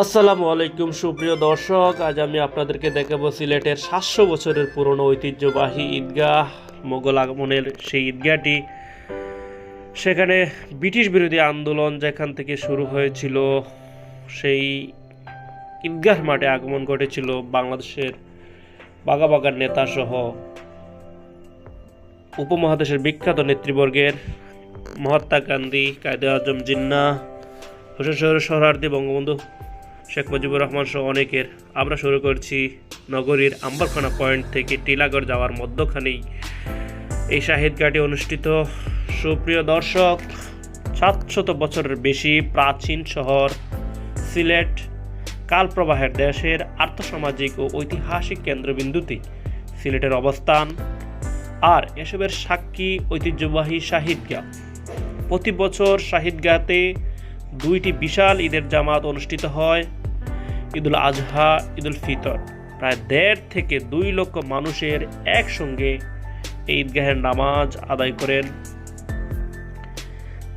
আসসালামু আলাইকুম, সুপ্রিয় দর্শক। আজ আমি আপনাদেরকে দেখাবো সিলেটের সাতশো বছরের পুরনো ঐতিহ্যবাহী ঈদগাহ, মোগল আগমনের সেই ঈদগাহটি। সেখানে ব্রিটিশ বিরোধী আন্দোলন যেখান থেকে শুরু হয়েছিল, সেই ঈদগাহ মাঠে আগমন ঘটেছিল। বাংলাদেশের বাগাবাগার নেতা সহ উপমহাদেশের বিখ্যাত নেতৃবর্গের মহাত্মা গান্ধী, কায়দে আজম জিন্না হোসেন শহর শহরার্থী বঙ্গবন্ধু শেখ মুজিবুর রহমান সহ অনেকের। আমরা শুরু করছি নগরীর আম্বারখানা পয়েন্ট থেকে টিলাগড় যাওয়ার মধ্যখানেই। এই শাহিদ ঘাটে অনুষ্ঠিত। সুপ্রিয় দর্শক, সাতশত বছরের বেশি প্রাচীন শহর সিলেট কালপ্রবাহের দেশের আর্থসামাজিক ও ঐতিহাসিক কেন্দ্রবিন্দুতে সিলেটের অবস্থান। আর এসবের সাক্ষী ঐতিহ্যবাহী শাহিদগাহ প্রতি বছর শাহিদগাহতে দুইটি বিশাল ঈদের জামাত অনুষ্ঠিত হয়। ঈদুল আজহা, ঈদুল ফিতর। প্রায় দেড় থেকে দুই লক্ষ মানুষের একসঙ্গে এই ঈদগাহের নামাজ আদায় করেন।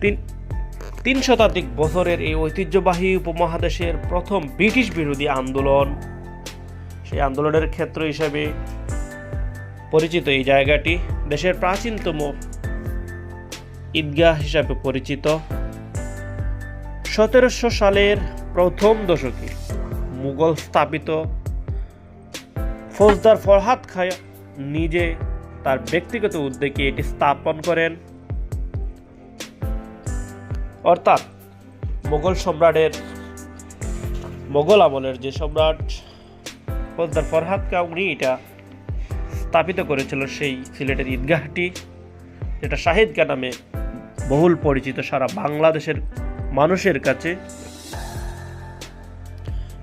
তিন তিন শতাধিক বছরের এই ঐতিহ্যবাহী উপমহাদেশের প্রথম ব্রিটিশ বিরোধী আন্দোলন। সেই আন্দোলনের ক্ষেত্র হিসাবে পরিচিত এই জায়গাটি দেশের প্রাচীনতম ঈদগাহ হিসাবে পরিচিত। সতেরোশো সালের প্রথম দশকে মুঘল স্থাপিত ফৌজদার ফরহাদ খাঁ নিজে তার ব্যক্তিগত উদ্যোগে এটি স্থাপন করেন। অর্থাৎ মোগল সম্রাটের মোগল আমলের যে সম্রাট ফৌজদার ফরহাদ খাঁ, উনি এটা স্থাপিত করেছিল সেই সিলেটের ঈদগাহটি, যেটা শাহিদগাহ নামে বহুল পরিচিত সারা বাংলাদেশের মানুষের কাছে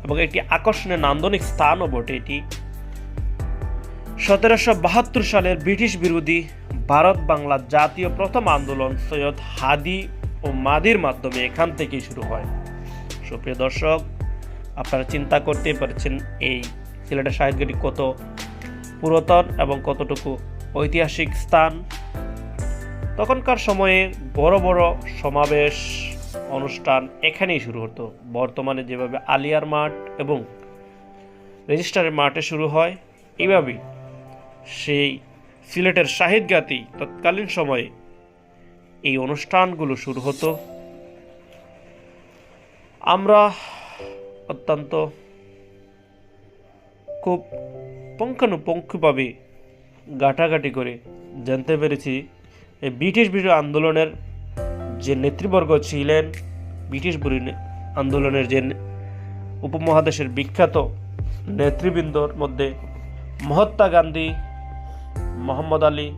এবং একটি আকর্ষণীয় নান্দনিক স্থানও বটে এটি। সতেরোশো বাহাত্তর সালের ব্রিটিশ বিরোধী ভারত বাংলা জাতীয় প্রথম আন্দোলন সৈয়দ হাদি ও মাদির মাধ্যমে এখান থেকেই শুরু হয়। সুপ্রিয় দর্শক, আপনারা চিন্তা করতেই পারছেন এই সিলেটের সাহিত্যটি কত পুরাতন এবং কতটুকু ঐতিহাসিক স্থান? তখনকার সময়ে বড় বড় সমাবেশ অনুষ্ঠান এখানেই শুরু হতো। বর্তমানে যেভাবে আলিয়ার মাঠ এবং রেজিস্টারের মাঠে শুরু হয়, এইভাবেই সেই সিলেটের শাহিদগাতি তৎকালীন সময়ে এই অনুষ্ঠানগুলো শুরু হতো। আমরা অত্যন্ত খুব পুঙ্খানুপুঙ্খভাবে গাটাগাটি করে জানতে পেরেছি, এই ব্রিটিশ বিরোধী আন্দোলনের যে নেতৃবর্গ ছিলেন ব্রিটিশ আন্দোলনের যে উপমহাদেশের বিখ্যাত নেতৃবৃন্দর মধ্যে মহাত্মা গান্ধী, মোহাম্মদ আলী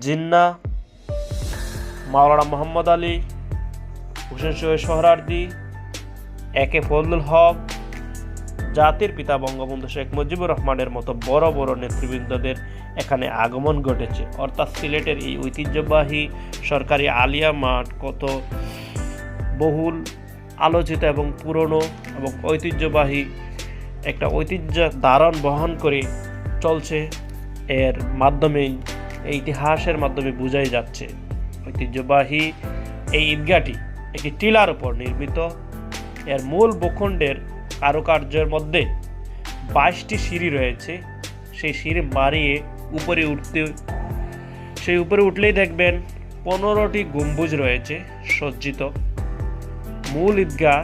জিন্না, মাওলানা মোহাম্মদ আলী, হোসেন শহীদ সোহরার্দি একে ফজলুল হক জাতির পিতা বঙ্গবন্ধু শেখ মুজিবুর রহমানের মতো বড় বড় নেতৃবৃন্দদের এখানে আগমন ঘটেছে। অর্থাৎ সিলেটের এই ঐতিহ্যবাহী সরকারি আলিয়া মাঠ কত বহুল আলোচিত এবং পুরনো এবং ঐতিহ্যবাহী একটা ঐতিহ্য ধারণ বহন করে চলছে এর মাধ্যমেই, ইতিহাসের মাধ্যমে বোঝাই যাচ্ছে। ঐতিহ্যবাহী এই ঈদগাহটি একটি টিলার উপর নির্মিত। এর মূল ভূখণ্ডের কারুকার্যের মধ্যে বাইশটি সিঁড়ি রয়েছে। সেই সিঁড়ি মারিয়ে উপরে উঠতে, সেই উপরে উঠলেই দেখবেন পনেরোটি গম্বুজ রয়েছে সজ্জিত। মূল ঈদগাহ,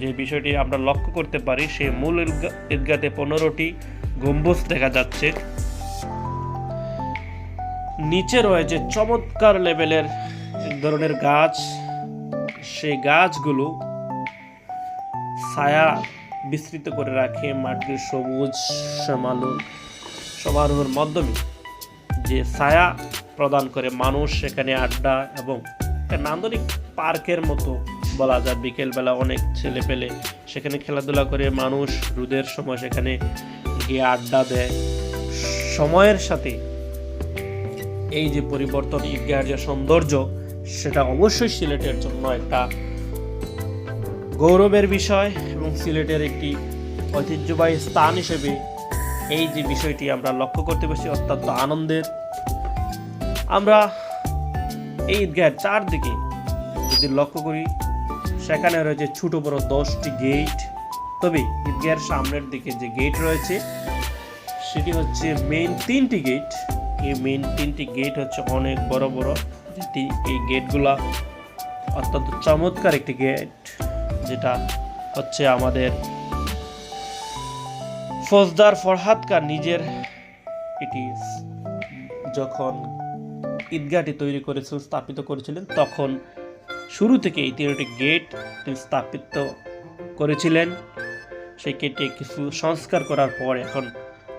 যে বিষয়টি আমরা লক্ষ্য করতে পারি, সেই মূল ঈদগা- ঈদগাতে পনেরোটি গম্বুজ দেখা যাচ্ছে। নিচে রয়েছে চমৎকার লেভেলের ধরনের গাছ। সেই গাছগুলো ছায়া বিস্তৃত করে রাখে মাটির সবুজ সমালো সমারোহের মাধ্যমে। যে ছায়া প্রদান করে মানুষ সেখানে আড্ডা এবং নান্দনিক পার্কের মতো বলা যায়। বিকেলবেলা অনেক ছেলে পেলে সেখানে খেলাধুলা করে মানুষ রোদের সময় সেখানে গিয়ে আড্ডা দেয়। সময়ের সাথে এই যে পরিবর্তন ঈদগাহের যে সৌন্দর্য, সেটা অবশ্যই সিলেটের জন্য একটা গৌরবের বিষয় এবং সিলেটের একটি ঐতিহ্যবাহী স্থান হিসেবে এই যে বিষয়টি আমরা লক্ষ্য করতে পারছি, অত্যন্ত আনন্দের। আমরা এই ঈদগাহের চারদিকে যদি লক্ষ্য করি, সেখানে রয়েছে ছোট বড় দশটি গেট তবে ঈদগাহের সামনের দিকে যে গেট রয়েছে, সেটি হচ্ছে মেইন তিনটি গেট এই মেইন তিনটি গেট হচ্ছে অনেক বড় বড়, যেটি এই গেটগুলা অত্যন্ত চমৎকার একটি গেট যেটা হচ্ছে আমাদের ফৌজদার ফরহাদ খান নিজের এটি যখন ঈদগাহটি তৈরি করেছিলেন স্থাপিত করেছিলেন, তখন শুরু থেকে এই তিনটি গেট তিনি স্থাপিত করেছিলেন। সেই গেটে কিছু সংস্কার করার পর এখন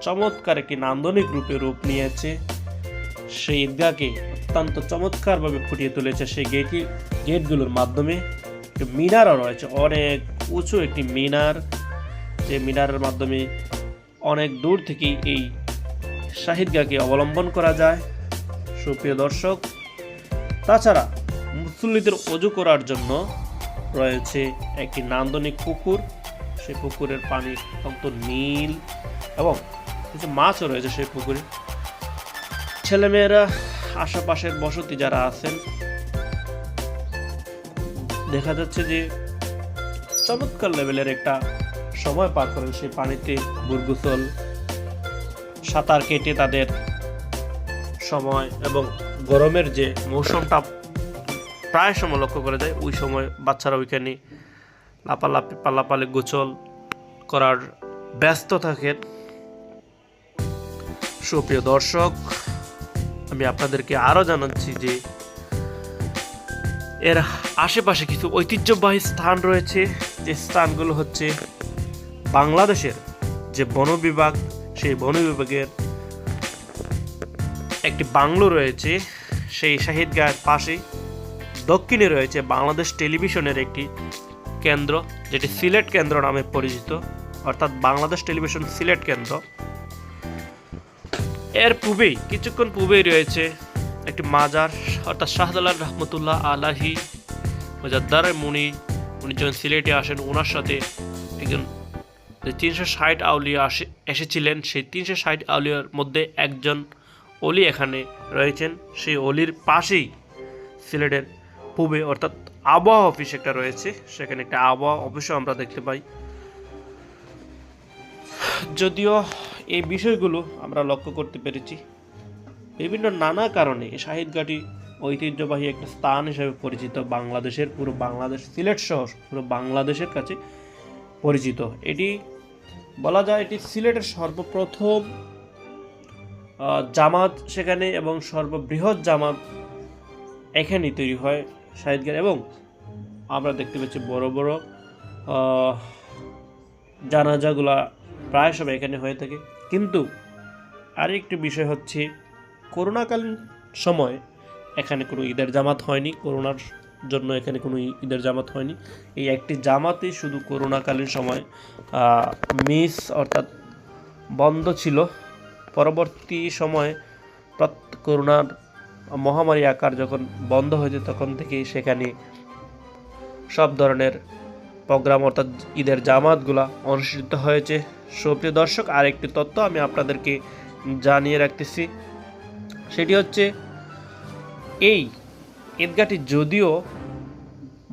চমৎকার একটি নান্দনিক রূপে রূপ নিয়েছে। সেই ঈদগাহকে অত্যন্ত চমৎকারভাবে ফুটিয়ে তুলেছে সেই গেটই গেটগুলোর মাধ্যমে। একটি মিনারও রয়েছে। অনেক উঁচু একটি মিনার। যে মিনারের মাধ্যমে অনেক দূর থেকেই এই শাহিদগাহকে অবলম্বন করা যায়। সুপ্রিয় দর্শক, তাছাড়া মুসল্লিদের অজু করার জন্য রয়েছে একটি নান্দনিক পুকুর। সেই পুকুরের পানি অত্যন্ত নীল এবং কিছু মাছও রয়েছে সেই পুকুরে। ছেলেমেয়েরা আশেপাশের বসতি যারা আছেন দেখা যাচ্ছে যে চমৎকার লেভেলের একটা সময় পার করেন সেই পানিতে বুরগুসল, সাঁতার কেটে তাদের সময় এবং গরমের যে মৌসুমটা প্রায় সময় লক্ষ্য করা যায়, ওই সময় বাচ্চারা ওইখানে লাপালাপি পাল্লাপালি গোচল করার ব্যস্ত থাকেন। সুপ্রিয় দর্শক, আমি আপনাদেরকে আরও জানাচ্ছি যে এর আশেপাশে কিছু ঐতিহ্যবাহী স্থান রয়েছে। যে স্থানগুলো হচ্ছে বাংলাদেশের যে বন বিভাগ, সেই বন বিভাগের একটি বাংলো রয়েছে। সেই শাহিদ গায়ের পাশে দক্ষিণে রয়েছে বাংলাদেশ টেলিভিশনের একটি কেন্দ্র, যেটি সিলেট কেন্দ্র নামে পরিচিত। অর্থাৎ বাংলাদেশ টেলিভিশন সিলেট কেন্দ্র। এর পূবেই, কিছুক্ষণ পূবেই রয়েছে একটি মাজার, অর্থাৎ শাহজালাল রহমতুল্লাহ আলাহি মুজাদ্দার মুনি, উনি যখন সিলেটে আসেন ওনার সাথে একজন তিনশো ষাট আউলিয়া আসে, এসেছিলেন, সেই তিনশো ষাট আউলিয়ার মধ্যে একজন অলি এখানে রয়েছেন। সেই অলির পাশেই সিলেটের পূবে, অর্থাৎ আবহাওয়া অফিস একটা রয়েছে। সেখানে একটা আবহাওয়া অফিসও আমরা দেখতে পাই। যদিও এই বিষয়গুলো আমরা লক্ষ্য করতে পেরেছি বিভিন্ন নানা কারণে এই শাহিদগাটি ঐতিহ্যবাহী একটা স্থান হিসেবে পরিচিত বাংলাদেশের, পুরো বাংলাদেশ সিলেট সহ পুরো বাংলাদেশের কাছে পরিচিত। এটি বলা যায় এটি সিলেটের সর্বপ্রথম জামাত সেখানে এবং সর্ববৃহৎ জামাত এখানেই তৈরি হয় শাহিদগার এবং আমরা দেখতে পাচ্ছি বড় বড় জানাজাগুলা প্রায় সব এখানে হয়ে থাকে। কিন্তু আরেকটি বিষয় হচ্ছে করোনাকালীন সময় এখানে কোনো ঈদের জামাত হয়নি, করোনার জন্য এখানে কোনো ঈদের জামাত হয়নি। এই একটি জামাতই শুধু করোনাকালীন সময় মিস অর্থাৎ বন্ধ ছিল। পরবর্তী সময়ে করোনার মহামারী আকার যখন বন্ধ হয়েছে তখন থেকেই সেখানে সব ধরনের প্রোগ্রাম অর্থাৎ ঈদের জামাতগুলা অনুষ্ঠিত হয়েছে। সুপ্রিয় দর্শক, আরেকটি তথ্য আমি আপনাদেরকে জানিয়ে রাখতেছি। সেটি হচ্ছে, এই ঈদগাহটি যদিও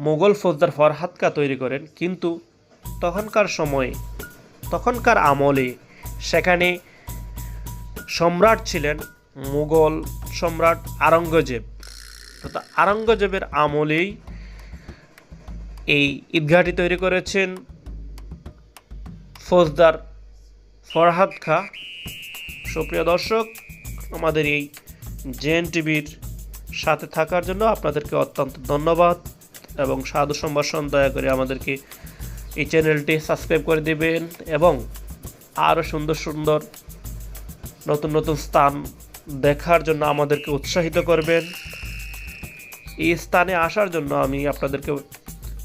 মোগল ফৌজদার ফরহাদকা তৈরি করেন, কিন্তু তখনকার সময়ে, তখনকার আমলে সেখানে সম্রাট ছিলেন মুঘল সম্রাট আরঙ্গজেব অর্থাৎ আরঙ্গজেবের আমলেই এই ঈদগাহটি তৈরি করেছেন ফৌজদার ফরহাদ খা। সুপ্রিয় দর্শক, আমাদের এই জেএন টিভির সাথে থাকার জন্য আপনাদেরকে অত্যন্ত ধন্যবাদ এবং সাধু সম্ভাষণ দয়া করে আমাদেরকে এই চ্যানেলটি সাবস্ক্রাইব করে দেবেন এবং আরও সুন্দর সুন্দর নতুন নতুন স্থান দেখার জন্য আমাদেরকে উৎসাহিত করবেন। এই স্থানে আসার জন্য আমি আপনাদেরকে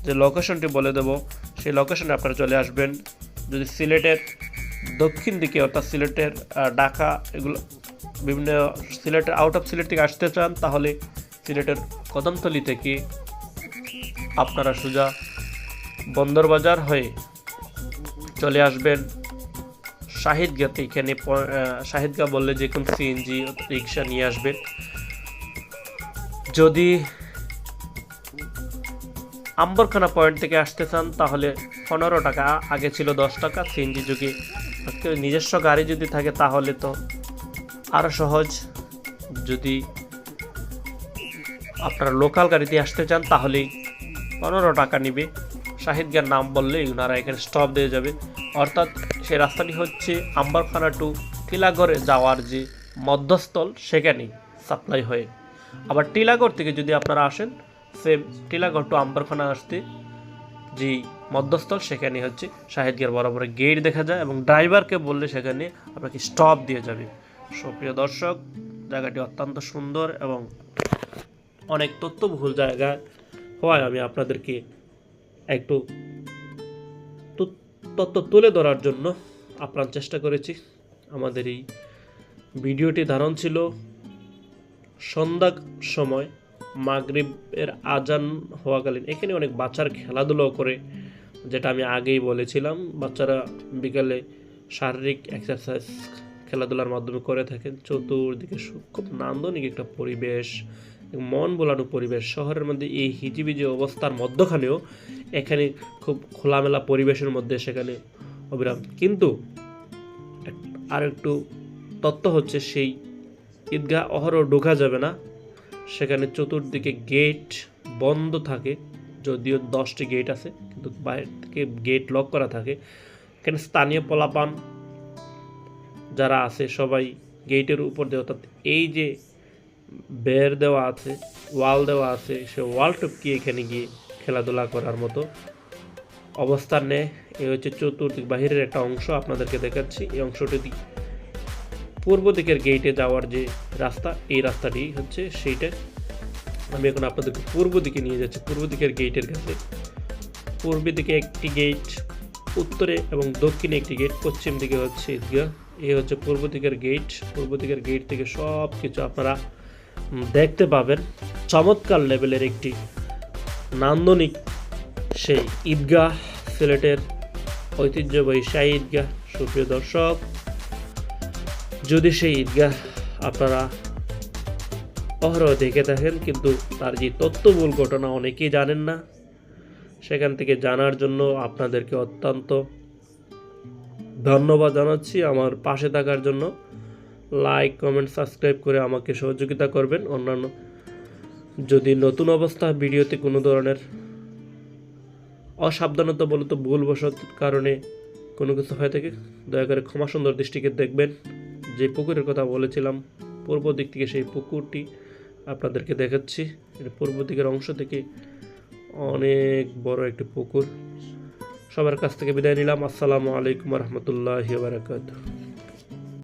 যে লোকেশনটি বলে দেব, সেই লোকেশনে আপনারা চলে আসবেন। যদি সিলেটের দক্ষিণ দিকে, অর্থাৎ সিলেটের ঢাকা, এগুলো বিভিন্ন সিলেটের আউট অফ সিলেট থেকে আসতে চান, তাহলে সিলেটের কদমতলি থেকে আপনারা সোজা বন্দরবাজার হয়ে চলে আসবেন। শাহিদগাতে এখানে শাহিদগা বললে যে কোন সিএনজি রিক্সা নিয়ে আসবেন। যদি আম্বরখানা পয়েন্ট থেকে আসতে চান, তাহলে পনেরো টাকা, আগে ছিল দশ টাকা সিএনজি যুগে। নিজস্ব গাড়ি যদি থাকে, তাহলে তো আরও সহজ। যদি আপনারা লোকাল গাড়িতে আসতে চান, তাহলেই পনেরো টাকা নিবে। শাহিদগার নাম বললেই ওনারা এখানে স্টপ দিয়ে যাবে। অর্থাৎ সেই রাস্তাটি হচ্ছে আম্বারখানা টু টিলাগড়ে যাওয়ার যে মধ্যস্থল, সেখানেই সাপ্লাই হয়ে। আবার টিলাগড় থেকে যদি আপনারা আসেন সেম টিলাগড় টু আম্বারখানা আসতে যে মধ্যস্থল, সেখানে হচ্ছে শাহিদগার বরাবর গেট দেখা যায় এবং ড্রাইভারকে বললে সেখানে আপনাকে স্টপ দিয়ে যাবে। সুপ্রিয় দর্শক, জায়গাটি অত্যন্ত সুন্দর এবং অনেক তথ্যবহুল জায়গা হওয়ায় আমি আপনাদেরকে একটু তথ্য তুলে ধরার জন্য আপ্রাণ চেষ্টা করেছি। আমাদের এই ভিডিওটি ধারণ ছিল সন্ধ্যা সময়, মাগরিবের আজান হওয়াকালীন। এখানে অনেক বাচ্চার খেলাধুলো করে, যেটা আমি আগেই বলেছিলাম। বাচ্চারা বিকালে শারীরিক এক্সারসাইজ খেলাধুলার মাধ্যমে করে থাকেন। চতুর্দিকে খুব নান্দনিক একটা পরিবেশ মন বোলানো পরিবেশ। শহরের মধ্যে এই হিজিবিজি অবস্থার মধ্যখানেও এখানে খুব খোলামেলা পরিবেশের মধ্যে সেখানে অবিরাম। কিন্তু আর একটু তত্ত্ব হচ্ছে সেই ঈদগাহ অহরহ ঢোকা যাবে না। সেখানে চতুর্দিকে গেট বন্ধ থাকে, যদিও দশটি গেট আছে, কিন্তু বাইরে থেকে গেট লক করা থাকে। এখানে স্থানীয় পলাপান যারা আছে, সবাই গেটের উপর দিয়ে, অর্থাৎ এই যে বের দেওয়া আছে, ওয়াল দেওয়া আছে, সে ওয়াল টপকি এখানে গিয়ে খেলাধুলা করার মতো অবস্থান নেয় এই হচ্ছে চতুর্দিক, বাহিরের একটা অংশ আপনাদেরকে দেখাচ্ছি। এই অংশটি পূর্ব দিকের গেটে যাওয়ার যে রাস্তা, এই রাস্তাটি হচ্ছে সেইটা। আমি এখন আপনাদেরকে পূর্ব দিকে নিয়ে যাচ্ছি। পূর্ব দিকের গেটের কাছে। পূর্ব দিকে একটি গেট, উত্তরে এবং দক্ষিণে একটি গেট, পশ্চিম দিকে হচ্ছে ঈদগাহ এই হচ্ছে পূর্ব দিকের গেট পূর্ব দিকের গেট থেকে সব কিছু আপনারা দেখতে পাবেন। চমৎকার লেভেলের একটি নান্দনিক সেই ঈদগাহ, সিলেটের ঐতিহ্যবাহী শাহী ঈদগাহ। সুপ্রিয় দর্শক, যদি সেই ঈদগাহ আপনারা অহরহ দেখে থাকেন, কিন্তু তার যে তথ্যমূল ঘটনা অনেকেই জানেন না, সেখান থেকে জানার জন্য আপনাদেরকে অত্যন্ত ধন্যবাদ জানাচ্ছি আমার পাশে থাকার জন্য। লাইক কমেন্ট সাবস্ক্রাইব করে আমাকে সহযোগিতা করবেন। অন্যান্য যদি নতুন অবস্থা ভিডিওতে কোনো ধরনের অসাবধানতা বলতো ভুলবশত কারণে কোনো কিছু হয়ে থাকে, দয়া করে ক্ষমা সুন্দর দৃষ্টিকে দেখবেন। যে পুকুরের কথা বলেছিলাম, পূর্ব দিক থেকে সেই পুকুরটি আপনাদেরকে দেখাচ্ছি। এটা পূর্ব দিকের অংশ থেকে অনেক বড় একটি পুকুর। সবার কাছ থেকে বিদায় নিলাম। আসসালামু আলাইকুম রহমতুল্লাহ বারাকাতুহ।